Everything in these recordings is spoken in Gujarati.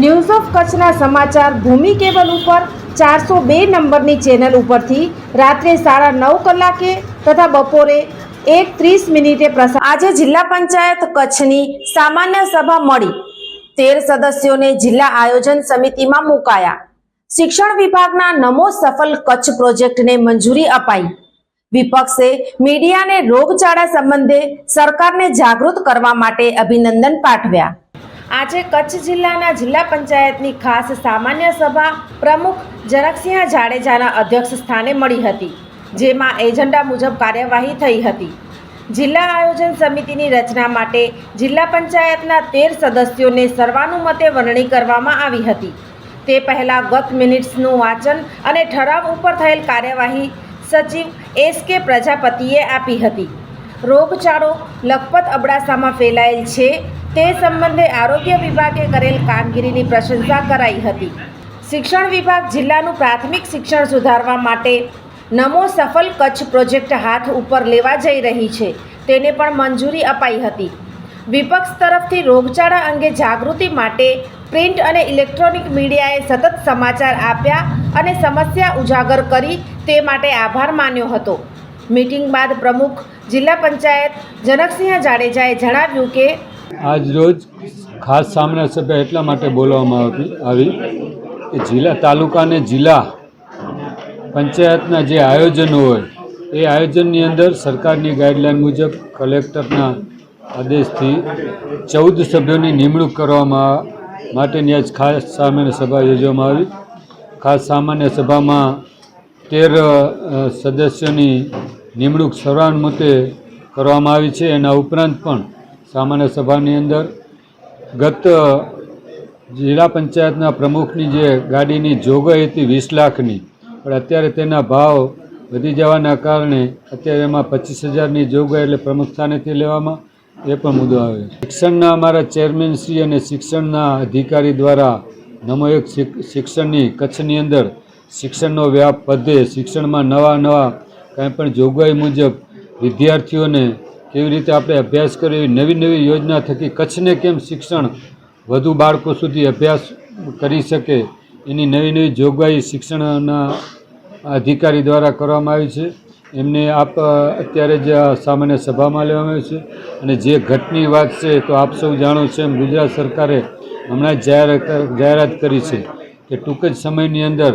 News of કચ્છના સમાચાર ભૂમિ કેબલ ઉપર ચારસો બે નંબરની ચેનલ ઉપરથી રાત્રે સાડા નવ કલાકે તથા બપોરે એક ત્રીસ મિનિટે પ્રસાર આજે જિલ્લા પંચાયત કચ્છની સામાન્ય સભા મળી. તેર સદસ્યોને જિલ્લા આયોજન સમિતિમાં મુકાયા. શિક્ષણ વિભાગના નમો સફલ કચ્છ પ્રોજેક્ટને મંજૂરી અપાઈ. વિપક્ષે મીડિયાને રોગચાળા સંબંધે સરકારને જાગૃત કરવા માટે અભિનંદન પાઠવ્યા. આજે કચ્છ જિલ્લાના જિલ્લા પંચાયતની ખાસ સામાન્ય સભા પ્રમુખ જનકસિંહ જાડેજાના અધ્યક્ષ સ્થાને મળી હતી, જેમાં એજન્ડા મુજબ કાર્યવાહી થઈ હતી. જિલ્લા આયોજન સમિતિની રચના માટે જિલ્લા પંચાયતના તેર સદસ્યોને સર્વાનુમતે વરણી કરવામાં આવી હતી. તે પહેલાં ગત મિનિટ્સનું વાંચન અને ઠરાવ ઉપર થયેલ કાર્યવાહી સચિવ એસ કે પ્રજાપતિએ આપી હતી. રોગચાળો લખપત અબડાસામાં ફેલાયેલ છે તે સંબંધે આરોગ્ય વિભાગે કરેલ કામગીરીની પ્રશંસા કરાઈ હતી. શિક્ષણ વિભાગ જિલ્લાનું પ્રાથમિક શિક્ષણ સુધારવા માટે નમો સફલ કચ્છ પ્રોજેક્ટ હાથ ઉપર લેવા જઈ રહી છે. તેને પણ મંજૂરી અપાઈ હતી. વિપક્ષ તરફથી રોગચાળા અંગે જાગૃતિ માટે પ્રિન્ટ અને ઇલેક્ટ્રોનિક મીડિયાએ સતત સમાચાર આપ્યા અને સમસ્યા ઉજાગર કરી તે માટે આભાર માન્યો હતો. મીટિંગ બાદ પ્રમુખ જિલ્લા પંચાયત જનકસિંહ જાડેજાએ જણાવ્યું કે આજ રોજ ખાસ સામાન્ય સભા એટલા માટે બોલાવવામાં આવી કે જિલ્લા તાલુકા અને જિલ્લા પંચાયતના જે આયોજનો હોય, એ આયોજનની અંદર સરકારની ગાઈડલાઈન મુજબ કલેક્ટરના આદેશથી ચૌદ સભ્યોની નિમણૂક કરવામાં માટેની આજ ખાસ સામાન્ય સભા યોજવામાં આવી. ખાસ સામાન્ય સભામાં તેર સદસ્યોની નિમણૂક સર્વાનુમતે કરવામાં આવી છે. એના ઉપરાંત પણ સામાન્ય સભાની અંદર ગત જિલ્લા પંચાયતના પ્રમુખની જે ગાડીની જોગવાઈ હતી વીસ લાખની, પણ અત્યારે તેના ભાવ વધી જવાના કારણે અત્યારે એમાં પચીસ હજારની જોગવાઈ એટલે પ્રમુખ સ્થાનેથી લેવામાં એ પણ મુદ્દો આવે છે શિક્ષણના અમારા ચેરમેનશ્રી અને શિક્ષણના અધિકારી દ્વારા નમો એક શિક્ષણની કચ્છની અંદર શિક્ષણનો વ્યાપ વધે, શિક્ષણમાં નવા નવા કાંઈ પણ જોગવાઈ મુજબ વિદ્યાર્થીઓને કેવી રીતે આપણે અભ્યાસ એવી નવી નવી યોજના થકી કચ્છને કેમ શિક્ષણ વધુ બાળકો સુધી અભ્યાસ કરી શકે, એની નવી નવી જોગવાઈ શિક્ષણના અધિકારી દ્વારા કરવામાં આવી છે. એમને આપ અત્યારે જ સામાન્ય સભામાં લેવામાં આવી છે. અને જે ઘટની વાત છે તો આપ સૌ જાણો છો એમ ગુજરાત સરકારે હમણાં જાહેરાત જાહેરાત કરી છે કે ટૂંક જ સમયની અંદર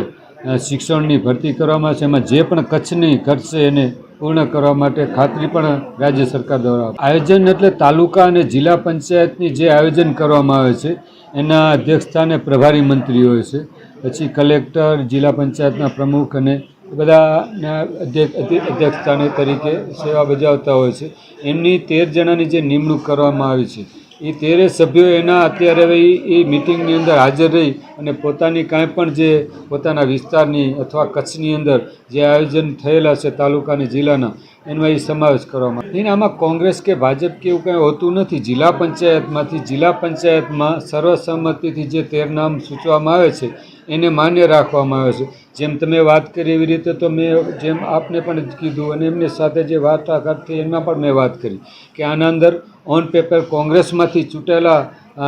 શિક્ષણની ભરતી કરવામાં છે એમાં જે પણ કચ્છની ઘટશે એને પૂર્ણ કરવા માટે ખાતરી પણ રાજ્ય સરકાર દ્વારા આયોજન એટલે તાલુકા અને જિલ્લા પંચાયતની જે આયોજન કરવામાં આવે છે, એના અધ્યક્ષસ્થાને પ્રભારી મંત્રી હોય છે. પછી કલેક્ટર, જિલ્લા પંચાયતના પ્રમુખ અને બધાના અધ્યક્ષ અધ્યક્ષસ્થાને તરીકે સેવા બજાવતા હોય છે. એમની તેર જણાની જે નિમણૂક કરવામાં આવી છે એ તેરે સભ્યો એના અત્યારે એ મિટિંગની અંદર હાજર રહી અને પોતાની કાંઈ પણ જે પોતાના વિસ્તારની અથવા કચ્છની અંદર જે આયોજન થયેલા છે તાલુકાની, જિલ્લાના, એનો એ સમાવેશ કરવામાં. એને આમાં કોંગ્રેસ કે ભાજપ કે એવું કંઈ હોતું નથી જિલ્લા પંચાયતમાંથી જિલ્લા પંચાયતમાં સર્વસંમતિથી જે તેર નામ સૂચવવામાં આવે છે એને માન્ય રાખવામાં આવે છે. જેમ તમે વાત કરી એવી રીતે તો મેં જેમ આપને પણ કીધું અને એમની સાથે જે વાર્તાઘાત થઈ એમાં પણ મેં વાત કરી કે આના અંદર ઓન પેપર કોંગ્રેસમાંથી ચૂંટેલા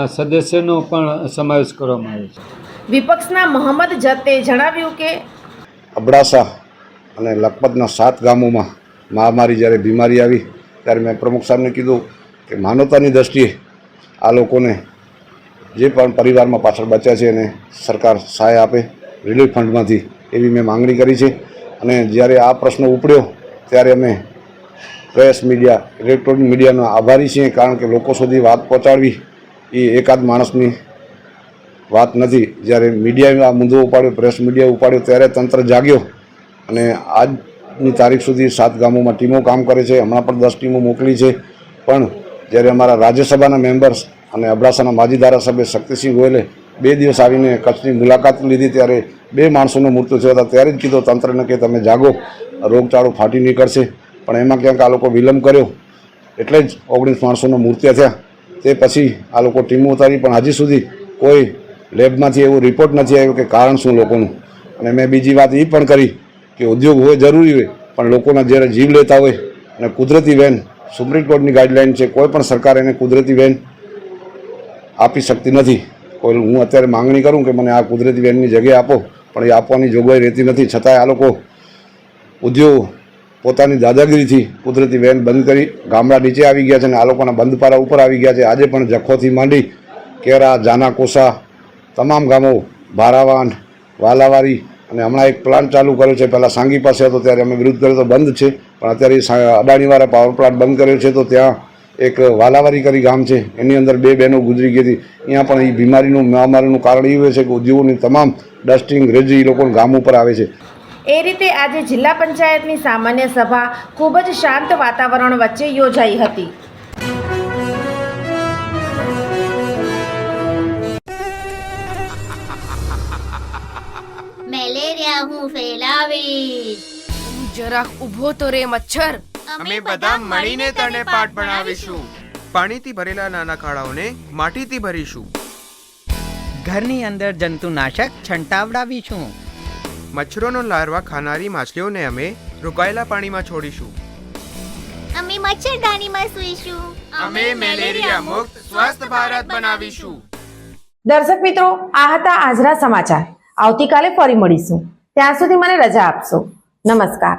સદસ્યનો પણ સમાવેશ કરવામાં આવે છે. વિપક્ષના મોહમ્મદ જતે જણાવ્યું કે અબડાસા અને લખપતના સાત ગામોમાં મહામારી જ્યારે બીમારી આવી ત્યારે મેં પ્રમુખ સાહેબને કીધું કે માનવતાની દૃષ્ટિએ આ લોકોને જે પણ પરિવારમાં પાછળ બચ્યા છે એને સરકાર સહાય આપે રિલીફ ફંડમાંથી એવી મેં માંગણી કરી છે. અને જ્યારે આ પ્રશ્ન ઉપડ્યો, ત્યારે અમે પ્રેસ મીડિયા ઇલેક્ટ્રોનિક મીડિયાનો આભારી છીએ, કારણ કે લોકો સુધી વાત પહોંચાડવી એ એકાદ માણસની વાત નથી. જ્યારે મીડિયાએ આ મુદ્દો ઉપાડ્યો પ્રેસ મીડિયા ઉપાડ્યો, ત્યારે તંત્ર જાગ્યો અને આજની તારીખ સુધી સાત ગામોમાં ટીમો કામ કરે છે. હમણાં પણ દસ ટીમો મોકલી છે. પણ જ્યારે અમારા રાજ્યસભાના મેમ્બર્સ અને અબડાસાના માજી ધારાસભ્ય શક્તિસિંહ ગોયલે બે દિવસ આવીને કચ્છની મુલાકાત લીધી ત્યારે બે માણસોનું મૃત્યુ થયો હતા. ત્યારે જ કીધું તંત્રને કે તમે જાગો, રોગચાળો ફાટી નીકળશે. પણ એમાં ક્યાંક આ લોકો વિલંબ કર્યો. એટલે જ ઓગણીસ માણસોના મૃત્યુ થયા. તે પછી આ લોકો ટીમો ઉતારી, પણ હજી સુધી કોઈ લેબમાંથી એવો રિપોર્ટ નથી આવ્યો કે કારણ શું લોકોનું. અને મેં બીજી વાત એ પણ કરી કે ઉદ્યોગ હોય જરૂરી હોય, પણ લોકોના જ્યારે જીવ લેતા હોય અને કુદરતી વેન, સુપ્રીમ કોર્ટની ગાઈડલાઇન છે, કોઈ પણ સરકાર એને કુદરતી વેન આપી શકતી નથી. કોઈ હું અત્યારે માંગણી કરું કે મને આ કુદરતી વેનની જગ્યાએ આપો, પણ એ આપવાની જોગવાઈ રહેતી નથી. છતાંય આ લોકો ઉદ્યોગ પોતાની દાદાગીરીથી કુદરતી વેન બંધ કરી ગામડા નીચે આવી ગયા છે અને આ લોકોના બંધપારા ઉપર આવી ગયા છે. આજે પણ જખોથી માંડી કેરા જાના કોસા તમામ ગામો ભારાવાન, વાલાવારી અને હમણાં એક પ્લાન્ટ ચાલુ કર્યો છે. પહેલાં સાંગી પાસે હતો, ત્યારે અમે વિરુદ્ધ કર્યો તો બંધ છે. પણ અત્યારે અદાણીવાળા પાવર પ્લાન્ટ બંધ કર્યો છે, તો ત્યાં એક વાલાવારી કરી ગામ છે. એની અંદર બે બહેનો ગુજરી ગઈ હતી. અહીંયા પણ એ બીમારીનું મહામારીનું કારણ એ હોય છે કે ઉદ્યોગોની તમામ ડસ્ટિંગ રેજી એ લોકો ગામ ઉપર આવે છે. એ રીતે આજે જિલ્લા પંચાયતની સામાન્ય સભા ખૂબ જ શાંત વાતાવરણ વચ્ચે યોજાઈ હતી. મેલેરિયા હું ફેલાવીશ. જરાક ઊભો તો રે મચ્છર. અમે બધા મળીને તને પાઠ ભણાવીશું. પાણીથી ભરેલા નાના ખાડાઓને માટીથી ભરીશું. ઘરની અંદર જંતુનાશક છંટાવડાવીશું. મચ્છરોનો લાર્વા ખાનારી માછલીઓને અમે રોકાયેલા પાણીમાં છોડીશું. અમે મચ્છરદાનીમાં સૂઈશું. અમે મેલેરિયા મુક્ત સ્વસ્થ ભારત બનાવીશું. દર્શક મિત્રો આ હતા આજના સમાચાર. આવતીકાલે ફરી મળીશું. ત્યાં સુધી મને રજા આપશો. નમસ્કાર.